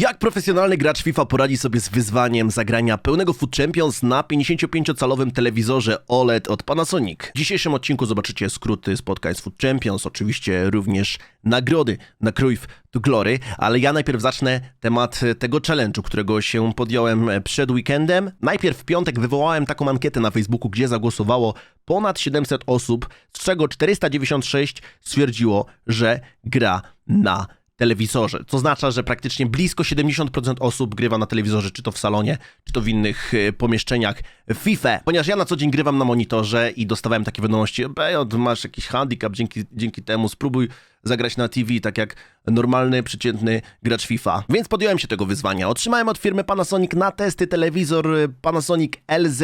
Jak profesjonalny gracz FIFA poradzi sobie z wyzwaniem zagrania pełnego Food Champions na 55-calowym telewizorze OLED od Panasonic? W dzisiejszym odcinku zobaczycie skróty spotkań z Food Champions, oczywiście również nagrody na Cruyff to Glory, ale ja najpierw zacznę temat tego challenge'u, którego się podjąłem przed weekendem. Najpierw w piątek wywołałem taką ankietę na Facebooku, gdzie zagłosowało ponad 700 osób, z czego 496 stwierdziło, że gra na telewizorze. To oznacza, że praktycznie blisko 70% osób grywa na telewizorze, czy to w salonie, czy to w innych e, pomieszczeniach FIFA. Ponieważ ja na co dzień grywam na monitorze i dostawałem takie wiadomości, Bejot, masz jakiś handicap, dzięki, dzięki temu spróbuj zagrać na TV, tak jak normalny, przeciętny gracz FIFA. Więc podjąłem się tego wyzwania. Otrzymałem od firmy Panasonic na testy telewizor e, Panasonic LZ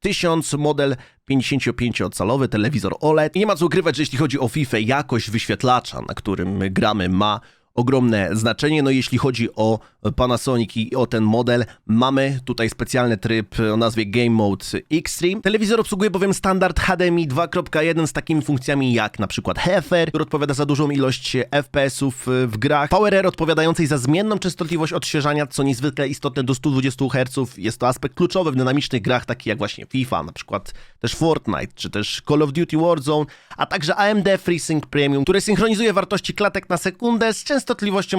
1000 model 55-calowy telewizor OLED. I nie ma co ukrywać, że jeśli chodzi o FIFA, jakość wyświetlacza, na którym gramy, ma ogromne znaczenie. No jeśli chodzi o Panasonic i o ten model, mamy tutaj specjalny tryb o nazwie Game Mode Extreme. Telewizor obsługuje bowiem standard HDMI 2.1 z takimi funkcjami jak na przykład HFR, który odpowiada za dużą ilość FPS-ów w grach, PowerR odpowiadającej za zmienną częstotliwość odświeżania, co niezwykle istotne do 120 Hz. Jest to aspekt kluczowy w dynamicznych grach takich jak właśnie FIFA, na przykład też Fortnite, czy też Call of Duty Warzone, a także AMD FreeSync Premium, który synchronizuje wartości klatek na sekundę z częstotliwością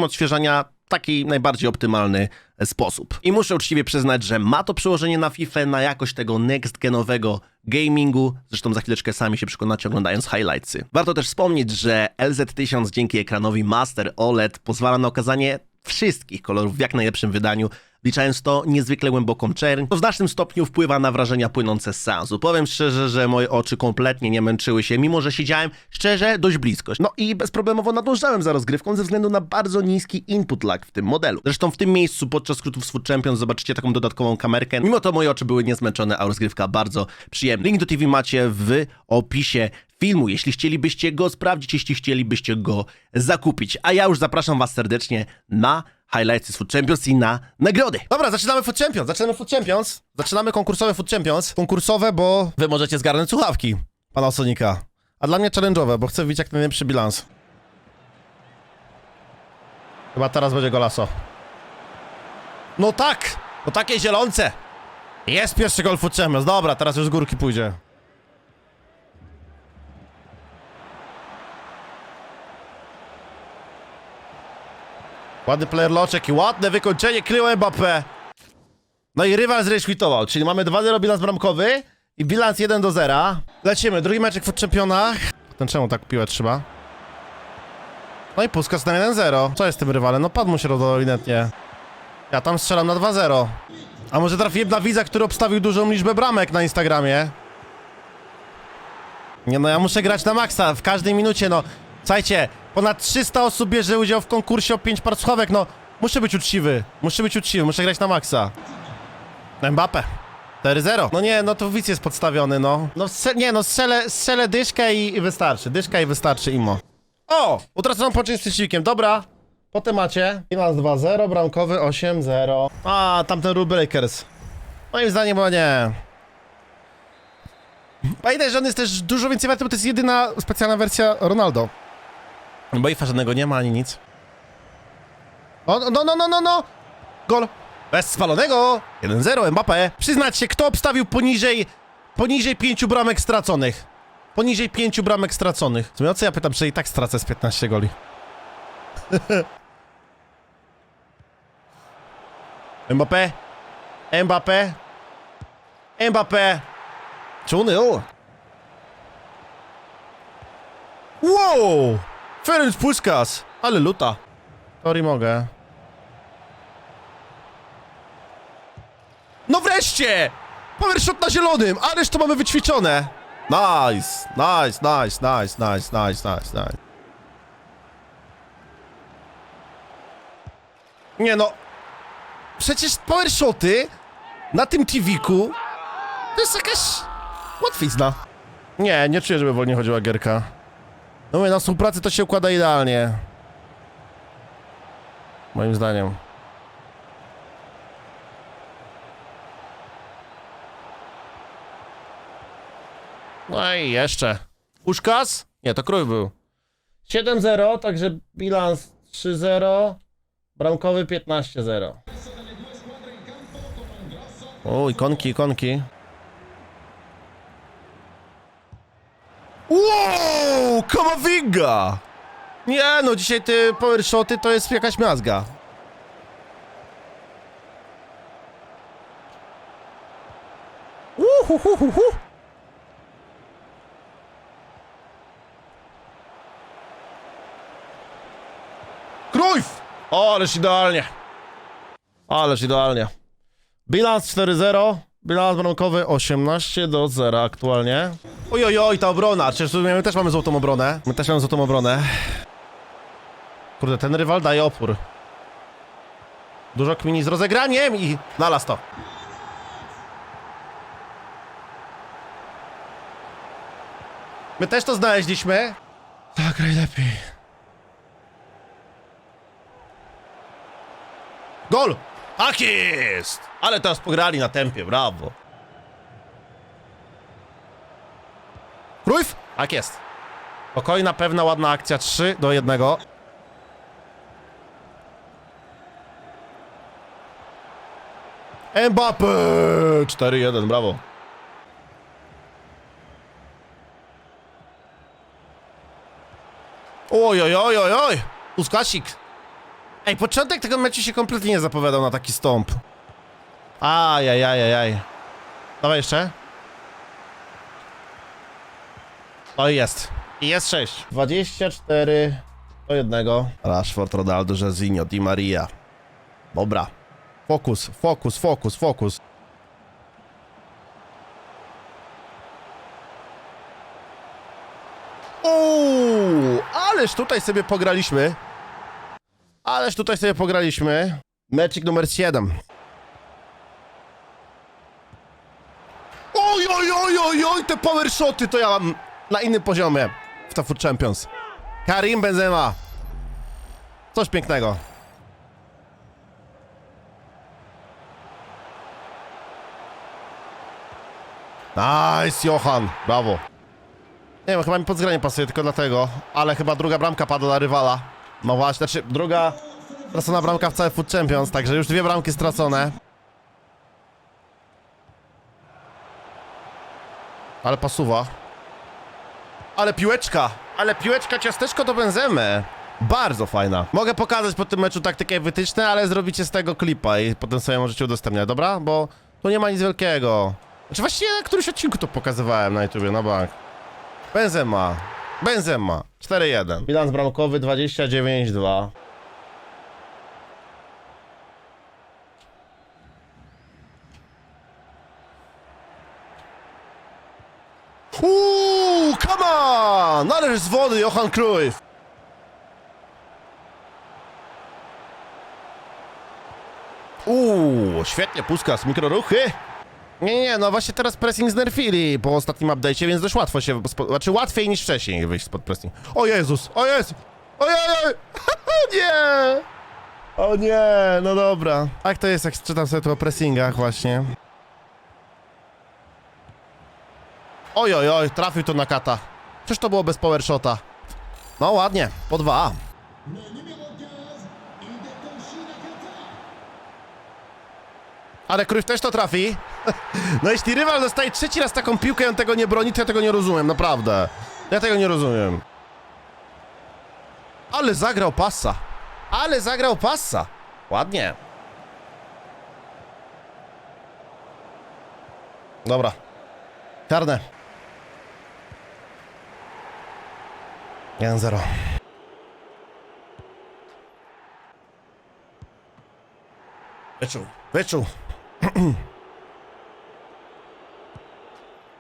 odświeżania w taki najbardziej optymalny sposób. I muszę uczciwie przyznać, że ma to przełożenie na FIFA, na jakość tego next-genowego gamingu. Zresztą za chwileczkę sami się przekonacie oglądając highlightsy. Warto też wspomnieć, że LZ1000 dzięki ekranowi Master OLED pozwala na okazanie wszystkich kolorów w jak najlepszym wydaniu, wliczając to niezwykle głęboką czerń, to w znacznym stopniu wpływa na wrażenia płynące z seansu. Powiem szczerze, że moje oczy kompletnie nie męczyły się, mimo że siedziałem szczerze dość blisko. No i bezproblemowo nadążałem za rozgrywką ze względu na bardzo niski input lag w tym modelu. Zresztą w tym miejscu podczas z Food Champions zobaczycie taką dodatkową kamerkę. Mimo to moje oczy były niezmęczone, a rozgrywka bardzo przyjemna. Link do TV macie w opisie filmu, jeśli chcielibyście go sprawdzić, jeśli chcielibyście go zakupić. A ja już zapraszam was serdecznie na highlights z Food Champions i na nagrody. Dobra, zaczynamy Food Champions, zaczynamy Food Champions. Zaczynamy konkursowe Food Champions. Konkursowe, bo wy możecie zgarnąć słuchawki pana Sonika. A dla mnie challenge'owe, bo chcę widzieć jak najlepszy bilans. Chyba teraz będzie golaso. No tak! No takie zielonce! Jest pierwszy gol Food Champions. Dobra, teraz już z górki pójdzie. Ładny player loczek i ładne wykończenie kryło Mbappé. No i rywal zreszwitował, czyli mamy 2-0 bilans bramkowy i bilans 1 do 0. Lecimy, drugi meczek w czempionach. Ten czemu tak piłę trzyma? No i Puskas na 1-0. Co jest tym rywalem? No padł mu się ewidentnie. Ja tam strzelam na 2-0. A może trafiłem na widza, który obstawił dużą liczbę bramek na Instagramie? Nie no, ja muszę grać na maksa w każdej minucie, no. Słuchajcie, ponad 300 osób bierze udział w konkursie o 5 par słuchawek, no. Muszę być uczciwy, muszę być uczciwy, muszę grać na maksa. Mbappe. 4-0. No nie, no to widz jest podstawiony, no. No nie, no strzelę, strzelę dyszkę i, i wystarczy. Dyszka i wystarczy, imo. O! Utracono połączenie z przeciwnikiem, dobra. Po temacie. Bilans 2-0, bramkowy 8-0. A, tamten Rule Breakers. Moim zdaniem, bo nie. Pamiętaj, że on jest też dużo więcej warty, bo to jest jedyna specjalna wersja Ronaldo. Bo IFA żadnego nie ma, ani nic. O, no, no, no, no, no! Gol! Bez spalonego! 1-0, Mbappé. Przyznać się, kto obstawił poniżej, poniżej pięciu bramek straconych? Poniżej pięciu bramek straconych. W sumie o co ja pytam, że i tak stracę z 15 goli. Mbappé. Mbappé. Mbappé. 2-0. Wow! Ferenc Puskas! Ale luta. Tori mogę. No wreszcie! Power shot na zielonym! Ależ to mamy wyćwiczone! Nice! Nice, nice, nice, nice, nice, nice, nice. Nie no. Przecież power shoty na tym TV-ku to jest jakaś łatwizna. Nie, nie czuję, żeby wolniej chodziła gierka. No mówię, na współpracy to się układa idealnie. Moim zdaniem. No i jeszcze. Puszkas? Nie, to krój był. 7-0, także bilans 3-0. Bramkowy 15-0. O, ikonki, ikonki. Wow, Kamavinga! Nie no, dzisiaj te power shoty to jest jakaś miazga. Uhuhuhuhu. Krujf! O, ależ idealnie. Ależ idealnie. Bilans 4-0. Bilans bramkowy 18 do 0 aktualnie. Oj, oj, oj, ta obrona. Przecież my też mamy złotą obronę. My też mamy złotą obronę. Kurde, ten rywal daje opór. Dużo kmini z rozegraniem i znalazł to. My też to znaleźliśmy. Tak, graj lepiej. Gol! Tak jest! Ale teraz pograli na tempie, brawo. Krujf? Tak jest. Spokojna, pewna, ładna akcja. 3 do 1. Mbappé! 4-1, brawo. Oj, oj, oj, oj, oj! Uskasik. Ej, początek tego meczu się kompletnie nie zapowiadał na taki stąp. Ajajajajaj. Dawaj jeszcze. O, jest. I jest 6. 24 do 1. Rashford, Ronaldo, Jazinho, Di Maria. Dobra. Fokus, fokus, fokus, fokus. Uuu, ależ tutaj sobie pograliśmy. Ależ tutaj sobie pograliśmy. Meczik numer 7. Oj, oj, oj, oj, oj, te power shoty to ja mam na innym poziomie w ta Champions. Karim Benzema. Coś pięknego. Nice, Johan. Brawo. Nie wiem, chyba mi podzgranie pasuje tylko dlatego, ale chyba druga bramka padła dla rywala. No właśnie, znaczy druga stracona bramka w całe Food Champions, także już dwie bramki stracone. Ale pasuwa. Ale piłeczka! Ale piłeczka ciasteczko do benzemy. Bardzo fajna. Mogę pokazać po tym meczu taktykę wytyczne, ale zrobicie z tego klipa i potem sobie możecie udostępniać, dobra? Bo tu nie ma nic wielkiego. Znaczy właściwie na którymś odcinku to pokazywałem na YouTubie, na bank. Benzema. Benzema. 4-1. Bilans bramkowy 29-2. Uuu, come on! Należy z wody, Johan Cruyff. Uuu, świetnie, Puskas, mikroruchy. Nie, nie, no właśnie teraz pressing znerfili po ostatnim update'cie, więc dość łatwo się, znaczy łatwiej niż wcześniej wyjść spod pressing. O Jezus, o Jezu, ojej, nie! O nie, no dobra. Tak to jest, jak czytam sobie tu o pressingach właśnie. Oj, oj, oj, trafił to na kata. Przecież to było bez power shota. No ładnie, po dwa. Ale Cruyff też to trafi. No jeśli rywal dostaje trzeci raz taką piłkę i on tego nie broni, to ja tego nie rozumiem, naprawdę. Ja tego nie rozumiem. Ale zagrał passa. Ale zagrał passa. Ładnie. Dobra. Karne. 1-0. Wyczuł, wyczuł.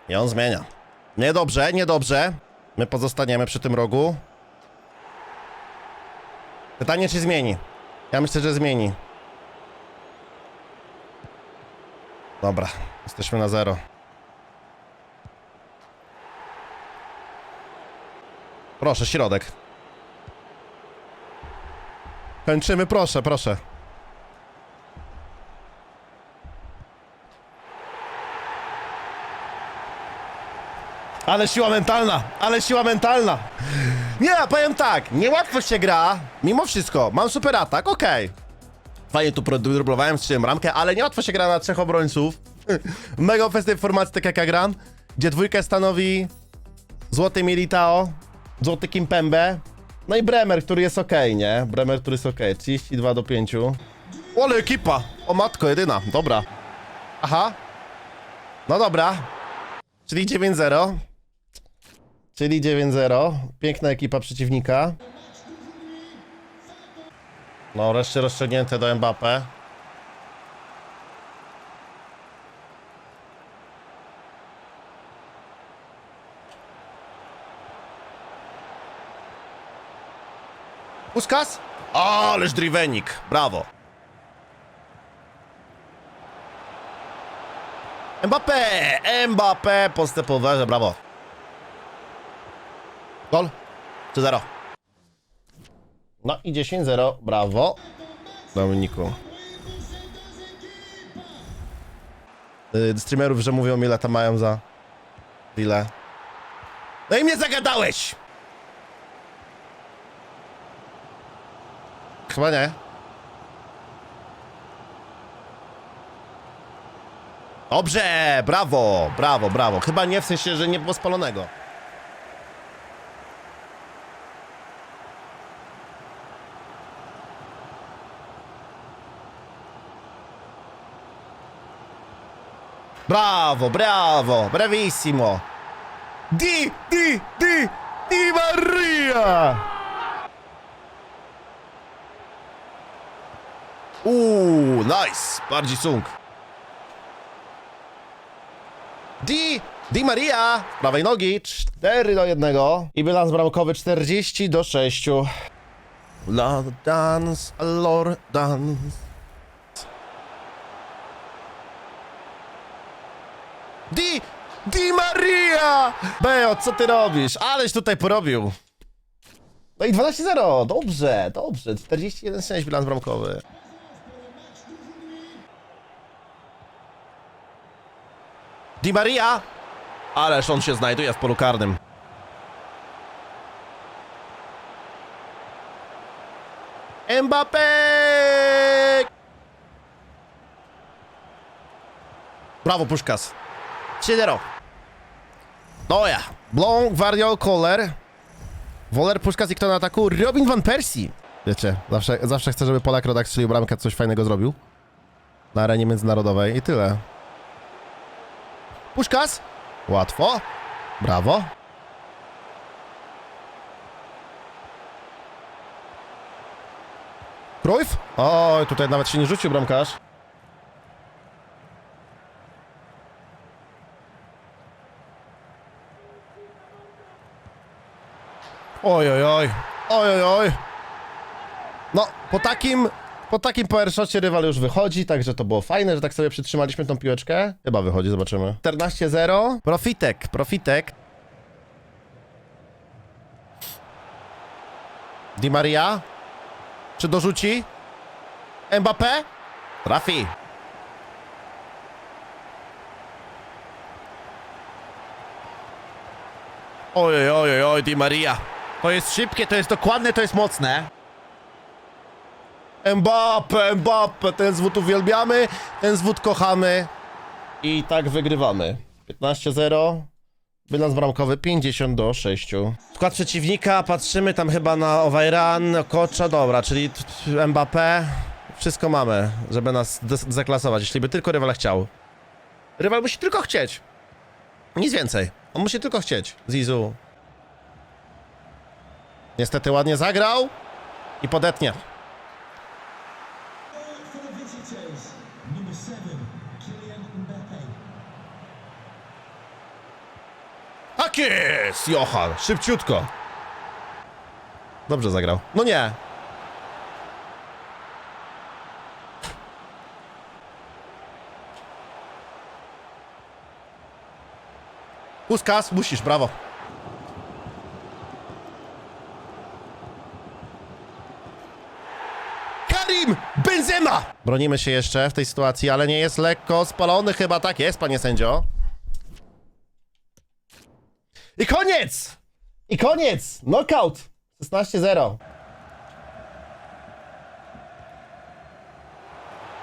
I on zmienia. Niedobrze, niedobrze. My pozostaniemy przy tym rogu. Pytanie, czy zmieni? Ja myślę, że zmieni. Dobra, jesteśmy na zero. Proszę, środek. Kończymy, proszę, proszę. Ale siła mentalna, ale siła mentalna. Nie, powiem tak, niełatwo się gra, mimo wszystko, mam super atak, okej. Fajnie tu produblowałem, strzeliłem ramkę, ale nie łatwo się gra na trzech obrońców. Mega ofensywnej formacji, tak jak ja gram, gdzie dwójkę stanowi Złoty Militao, Złoty Kimpembe, no i Bremer, który jest ok, nie? Bremer, który jest ok, 32 do 5. Ole ekipa! O matko, jedyna, dobra. Aha. No dobra. Czyli 9-0. Czyli 9-0. Piękna ekipa przeciwnika. No, wreszcie rozstrzygnięte do Mbappe. Puskas? Ależ drivenik. Brawo. Mbappé! Mbappé! Postępowe, brawo. Gol. 3-0. No i 10-0, brawo. Dominiku. Yy, streamerów, że mówią ile tam mają za... Ile? No i mnie zagadałeś! Chyba nie. Dobrze, brawo, brawo, brawo. Chyba nie w sensie, że nie było spalonego. Brawo, brawo, bravissimo. Di, di, di, di Maria! Uuu, nice, bardziej sung. Di, Di Maria, prawej nogi, 4 do 1 i bilans bramkowy 40 do 6. Lord dance, Lord dance. Di, Di Maria! Beo, co ty robisz? Aleś tutaj porobił. No i 12-0, dobrze, dobrze, 41-6 bilans bramkowy. Di Maria! Ależ on się znajduje w polu karnym. Mbappé! Brawo, Puszkas. 3-0. No ja. Blanc, Guardiol, Kohler. Woler, Puszkas i kto na ataku? Robin Van Persie. Wiecie, zawsze, zawsze chcę, żeby Polak rodak strzelił bramkę, coś fajnego zrobił. Na arenie międzynarodowej i tyle. Puszkas. Łatwo. Brawo. Krojf? Oj, tutaj nawet się nie rzucił bramkarz. Oj, oj, oj. Oj, oj, oj. No, po takim, po takim power shocie rywal już wychodzi, także to było fajne, że tak sobie przytrzymaliśmy tą piłeczkę. Chyba wychodzi, zobaczymy. 14-0. Profitek, profitek. Di Maria? Czy dorzuci? Mbappé? Trafi. Oj, oj, oj, oj, Di Maria. To jest szybkie, to jest dokładne, to jest mocne. Mbappe, Mbappe, ten zwód uwielbiamy, ten zwód kochamy. I tak wygrywamy. 15-0. Bilans bramkowy 50 do 6. Skład przeciwnika, patrzymy tam chyba na Owajran, Kocza, dobra, czyli Mbappé. Wszystko mamy, żeby nas zaklasować, jeśli by tylko rywal chciał. Rywal musi tylko chcieć. Nic więcej. On musi tylko chcieć. Zizu. Niestety ładnie zagrał i podetnie. Tak! Johan, szybciutko. Dobrze zagrał. No nie. Puskas, musisz, brawo. Karim Benzema! Bronimy się jeszcze w tej sytuacji, ale nie jest lekko spalony chyba. Tak jest, panie sędzio. I koniec! I koniec! Knockout! 16-0.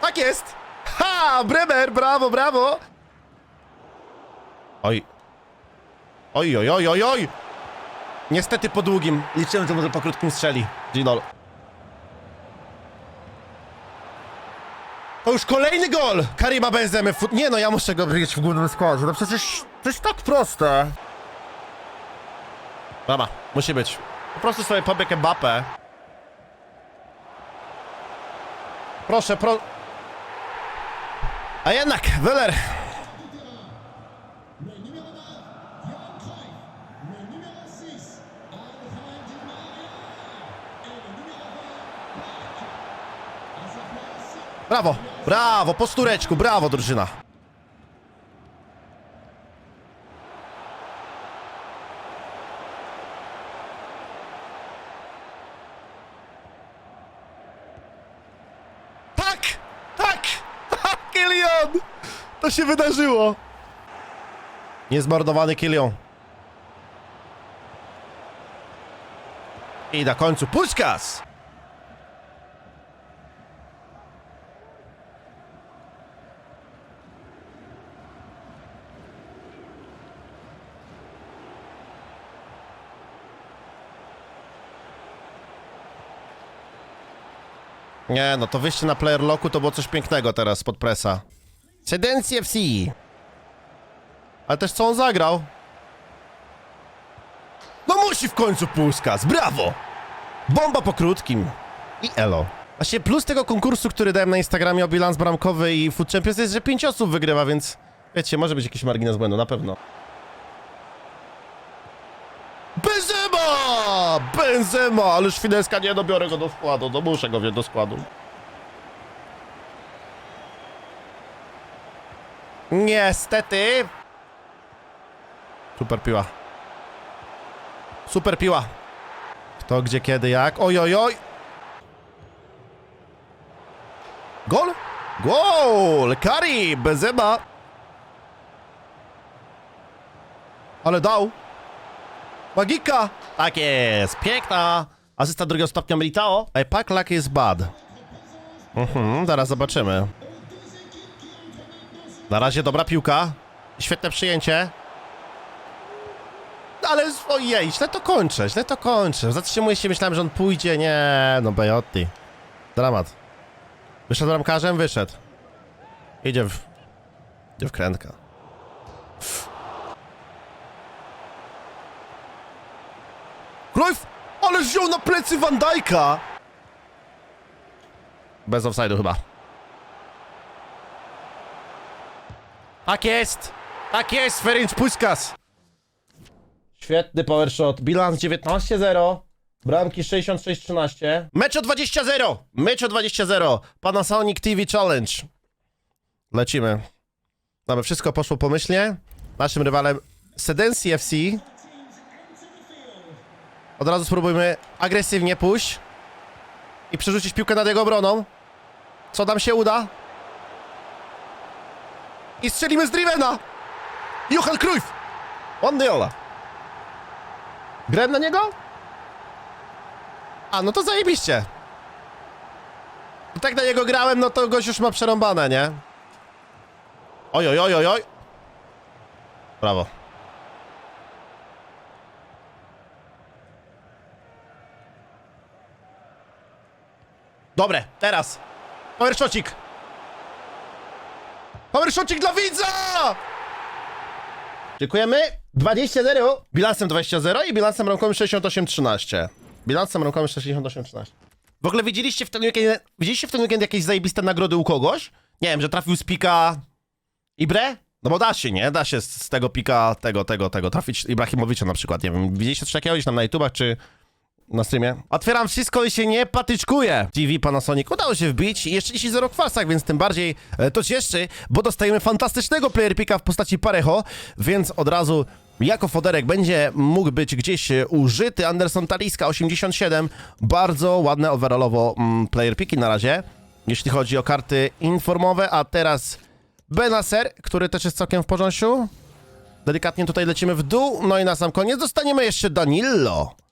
Tak jest! Ha! Bremer, brawo, brawo! Oj. Oj, oj, oj, oj, oj! Niestety po długim. Liczyłem, że może po krótkim strzeli. Ginol. To już kolejny gol! Karima Benzemy. Nie no, ja muszę go wygrać w głównym składzie. No przecież to jest tak proste. Dobra, musi być. Po prostu sobie pobieg Mbappé. Proszę, pro... A jednak, Weller. Brawo, brawo, po stureczku, brawo drużyna. Tak! Tak! Ha, Kylian! To się wydarzyło! Niezmordowany Kylian. I na końcu Puskas! Nie, no to wyjście na player locku to było coś pięknego teraz spod presa. Sedencji FC. Ale też co on zagrał? No musi w końcu Puskas, brawo! Bomba po krótkim. I elo. Właśnie plus tego konkursu, który dałem na Instagramie o bilans bramkowy i Food Champions jest, że 5 osób wygrywa, więc wiecie, może być jakiś margines błędu, na pewno. Benzema! Benzema! Ależ Fineska nie dobiorę go do składu, no muszę go wziąć do składu. Niestety. Super piła. Super piła. Kto, gdzie, kiedy, jak. Oj, oj, oj. Gol? Gol! Kari! Benzema! Ale dał. Magika! Tak jest, piękna! Asysta drugiego stopnia Militao. Luck is bad. Mhm, zaraz zobaczymy. Na razie dobra piłka. Świetne przyjęcie. Ale ojej, źle to kończę, źle to kończę. Zatrzymuję się, myślałem, że on pójdzie. Nie, no Bejotti. Dramat. Wyszedł bramkarzem, wyszedł. Idzie w... Idzie w krętka. Cruyff! Ale wziął na plecy Van Dijk'a! Bez offside'u chyba. Tak jest! Tak jest, Ferenc Puskas! Świetny power shot. Bilans 19-0. Bramki 66-13. Mecz o 20-0! Mecz o 20-0. Panasonic TV Challenge. Lecimy. Dobra, wszystko poszło pomyślnie. Naszym rywalem Sedensi FC. Od razu spróbujmy agresywnie pójść i przerzucić piłkę nad jego obroną. Co nam się uda? I strzelimy z Drivena! Johan Cruyff! On Diola. Grałem na niego? A, no to zajebiście. I tak na niego grałem, no to gość już ma przerąbane, nie? Oj, oj, oj, oj, oj. Brawo. Dobre, teraz. Power shotcik. Power shotcik dla widza! Dziękujemy. 20-0. Bilansem 20-0 i bilansem ramkowym 68-13. Bilansem ramkowym 68-13. W ogóle widzieliście w ten weekend, widzieliście w ten weekend jakieś zajebiste nagrody u kogoś? Nie wiem, że trafił z pika Ibre? No bo da się, nie? Da się z, z tego pika tego, tego, tego trafić Ibrahimowicza na przykład, nie wiem. Widzieliście coś takiego gdzieś tam na YouTubach, czy na streamie? Otwieram wszystko i się nie patyczkuję. TV Panasonic udało się wbić i jeszcze dzisiaj zero kwasach, więc tym bardziej e, to cieszy, bo dostajemy fantastycznego player picka w postaci Parejo, więc od razu jako foderek będzie mógł być gdzieś e, użyty. Anderson Taliska 87, bardzo ładne overallowo mm, player picki na razie, jeśli chodzi o karty informowe, a teraz Benacer, który też jest całkiem w porządku. Delikatnie tutaj lecimy w dół, no i na sam koniec dostaniemy jeszcze Danilo.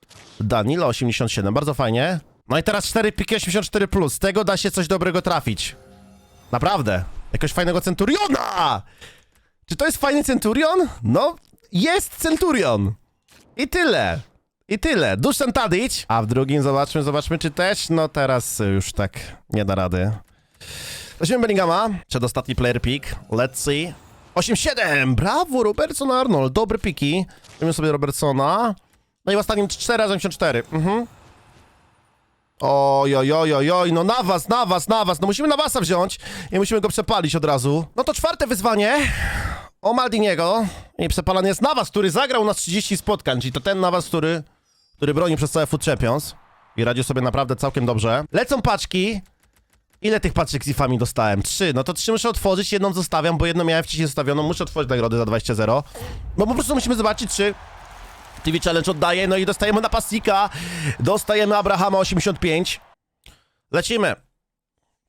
Danilo 87, bardzo fajnie. No i teraz 4 piki 84+, plus. z tego da się coś dobrego trafić. Naprawdę. Jakoś fajnego Centuriona! Czy to jest fajny Centurion? No, jest Centurion. I tyle. I tyle. Duszan Tadic. A w drugim zobaczmy, zobaczmy, czy też. No teraz już tak nie da rady. Weźmiemy Bellingama. Przedostatni player pick. Let's see. 8-7. Brawo, Robertson Arnold. Dobre piki. Weźmiemy sobie Robertsona. No i ostatnim 4 razy 84. Mhm. Oj, oj, oj, oj, oj, no na was, na was, na was. No musimy na wasa wziąć i musimy go przepalić od razu. No to czwarte wyzwanie. O Maldiniego. I przepalany jest Nawas, który zagrał na 30 spotkań, czyli to ten Nawas, który, który broni przez całe Foot Champions. I radził sobie naprawdę całkiem dobrze. Lecą paczki. Ile tych paczek z ifami dostałem? Trzy. No to trzy muszę otworzyć, jedną zostawiam, bo jedną miałem wcześniej zostawioną. Muszę otworzyć nagrody za 20-0. Bo po prostu musimy zobaczyć, czy TV Challenge oddaje. No i dostajemy napastnika. Dostajemy Abrahama 85. Lecimy.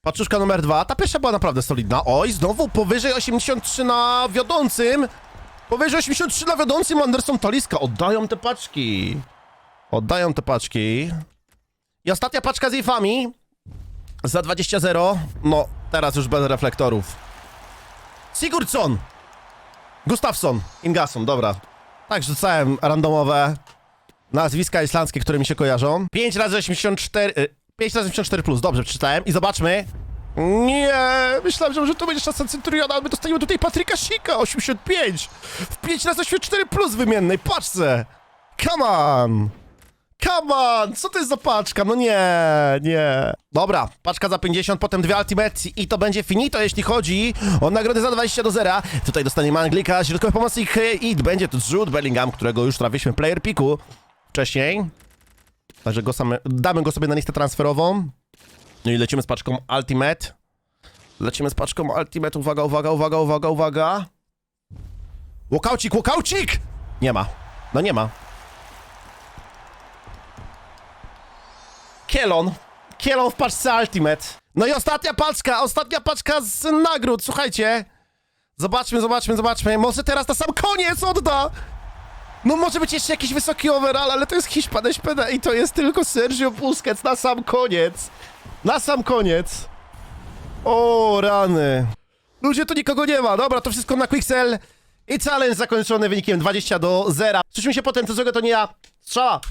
Paczuszka numer dwa. Ta pierwsza była naprawdę solidna. Oj, znowu powyżej 83 na wiodącym. Powyżej 83 na wiodącym Anderson Taliska. Oddają te paczki. Oddają te paczki. I ostatnia paczka z ifami. Za 20-0. No, teraz już bez reflektorów. Sigurdsson. Gustafsson. Ingasson, dobra. Tak, rzucałem randomowe nazwiska islandzkie, które mi się kojarzą. 5 razy 84... y, 5 razy 84 plus, dobrze, przeczytałem. I zobaczmy. Nie, myślałem, że może to będzie szansa Centuriona, ale my dostaniemy tutaj Patryka Sika, 85. W 5 razy 84 plus wymiennej, patrzcie. Come on. Come on, co to jest za paczka? No nie, nie. Dobra, paczka za 50, potem dwie Ultimate i to będzie finito, jeśli chodzi o nagrody za 20 do 0. Tutaj dostaniemy Anglika, środkowy pomocnik i będzie to Jude Bellingham, którego już trafiliśmy player piku wcześniej. Także go same, damy go sobie na listę transferową. No i lecimy z paczką Ultimate. Lecimy z paczką Ultimate, uwaga, uwaga, uwaga, uwaga, uwaga. Łokaucik, łokaucik! Nie ma. No nie ma. Kielon. Kielon w paczce Ultimate. No i ostatnia paczka, ostatnia paczka z nagród, słuchajcie. Zobaczmy, zobaczmy, zobaczmy. Może teraz na sam koniec odda. No może być jeszcze jakiś wysoki overall, ale to jest Hiszpan SPD i to jest tylko Sergio Busquets na sam koniec. Na sam koniec. O, rany. Ludzie, tu nikogo nie ma. Dobra, to wszystko na Quixel. I challenge zakończony wynikiem 20 do 0. Słyszymy się potem, co złego to nie ja. Strzała.